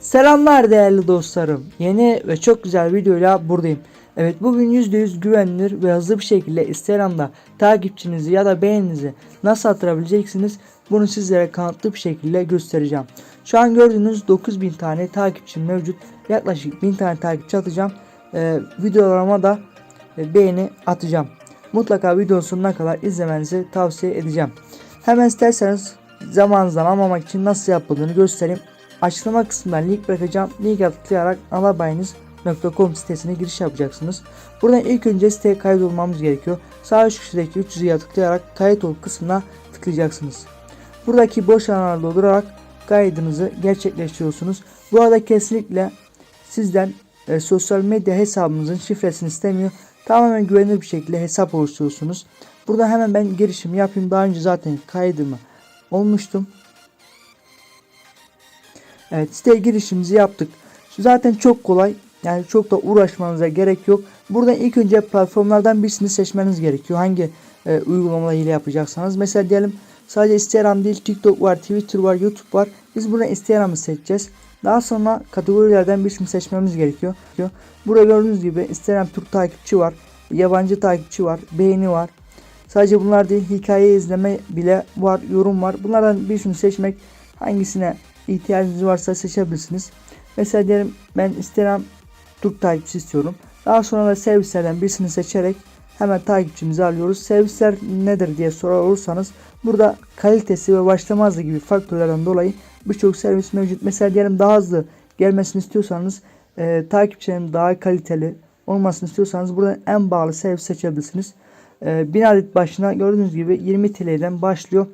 Selamlar değerli dostlarım. Yeni ve çok güzel videoyla buradayım. Evet bugün %100 güvenilir ve hızlı bir şekilde Instagram'da takipçinizi ya da beğeninizi nasıl artırabileceksiniz bunu sizlere kanıtlı bir şekilde göstereceğim. Şu an gördüğünüz 9000 tane takipçim mevcut. Yaklaşık 1000 tane takipçi atacağım. Ee, videolarıma da e, beğeni atacağım. Mutlaka videonun sonuna kadar izlemenizi tavsiye edeceğim. Hemen isterseniz zamanınızdan almamak için nasıl yapıldığını göstereyim. Açıklama kısmından link bırakacağım. Linke tıklayarak alabayınız.com sitesine giriş yapacaksınız. Buradan ilk önce siteye kaydolmamız gerekiyor. Sağ üst köşedeki 300'ye tıklayarak kayıt ol kısmına tıklayacaksınız. Buradaki boş alanları doldurarak kaydınızı gerçekleştiriyorsunuz. Bu arada kesinlikle sizden e, sosyal medya hesabınızın şifresini istemiyor. Tamamen güvenilir bir şekilde hesap oluşturuyorsunuz. Burada hemen ben girişimi yapayım. Daha önce zaten kaydımı olmuştum. Evet siteye girişimizi yaptık. Zaten çok kolay. Yani çok da uğraşmanıza gerek yok. Burada ilk önce platformlardan birisini seçmeniz gerekiyor. Hangi e, uygulamalar ile yapacaksanız. Mesela diyelim sadece Instagram değil TikTok var, Twitter var, YouTube var. Biz burada Instagram'ı seçeceğiz. Daha sonra kategorilerden birisini seçmemiz gerekiyor. Burada gördüğünüz gibi Instagram Türk takipçi var. Yabancı takipçi var. Beğeni var. Sadece bunlar değil hikaye izleme bile var. Yorum var. Bunlardan birisini seçmek hangisine ihtiyacınız varsa seçebilirsiniz. Mesela diyelim ben Instagram Türk takipçisi istiyorum. Daha sonra da servislerden birisini seçerek hemen takipçimizi alıyoruz. Servisler nedir diye sorar olursanız burada kalitesi ve başlama hızı gibi faktörlerden dolayı birçok servis mevcut. Mesela diyelim daha hızlı gelmesini istiyorsanız e, takipçilerin daha kaliteli olmasını istiyorsanız buradan en bağlı servis seçebilirsiniz. E, 1000 adet başına gördüğünüz gibi 20 TL'den başlıyor.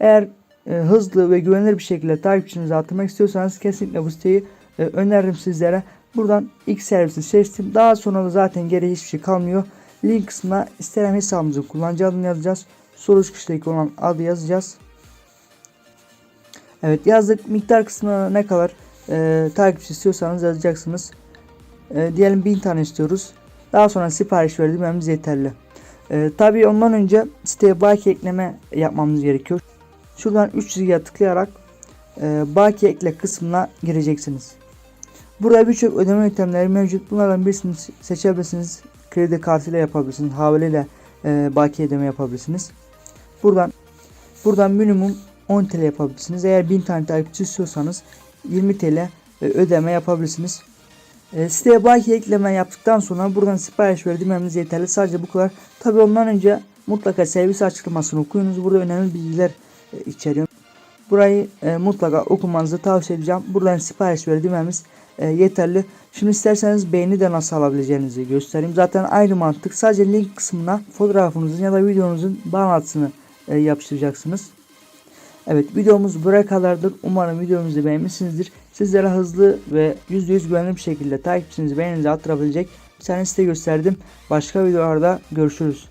Eğer hızlı ve güvenilir bir şekilde takipçinizi artırmak istiyorsanız kesinlikle bu siteyi e, öneririm sizlere. Buradan ilk servisi seçtim. Daha sonra da zaten geri hiçbir şey kalmıyor. Link kısmına Instagram hesabımızın kullanıcı adını yazacağız. Soru çıkıştaki olan adı yazacağız. Evet yazdık. Miktar kısmına ne kadar e, takipçi istiyorsanız yazacaksınız. E, diyelim 1000 tane istiyoruz. Daha sonra sipariş vermemiz yeterli. E, Tabii ondan önce siteye baki ekleme yapmamız gerekiyor. Şuradan 3 çizgiye tıklayarak e, baki ekle kısmına gireceksiniz. Burada birçok ödeme yöntemleri mevcut. Bunlardan birisini seçebilirsiniz. Kredi kartıyla yapabilirsiniz. Havaleyle e, baki ödeme yapabilirsiniz. Buradan buradan minimum 10 TL yapabilirsiniz. Eğer 1000 tane takipçi istiyorsanız 20 TL e, ödeme yapabilirsiniz. E, siteye baki ekleme yaptıktan sonra buradan sipariş vermemiz yeterli. Sadece bu kadar. Tabi ondan önce mutlaka servis açıklamasını okuyunuz. Burada önemli bilgiler içeriyor. Burayı e, mutlaka okumanızı tavsiye edeceğim. Buradan sipariş vermemiz e, yeterli. Şimdi isterseniz beğeni de nasıl alabileceğinizi göstereyim. Zaten aynı mantık. Sadece link kısmına fotoğrafınızın ya da videonuzun bağlantısını e, yapıştıracaksınız. Evet videomuz buraya kadardır. Umarım videomuzu beğenmişsinizdir. Sizlere hızlı ve %100 güvenli bir şekilde takipçinizi beğeninizi artırabilecek bir tane site gösterdim. Başka videolarda görüşürüz.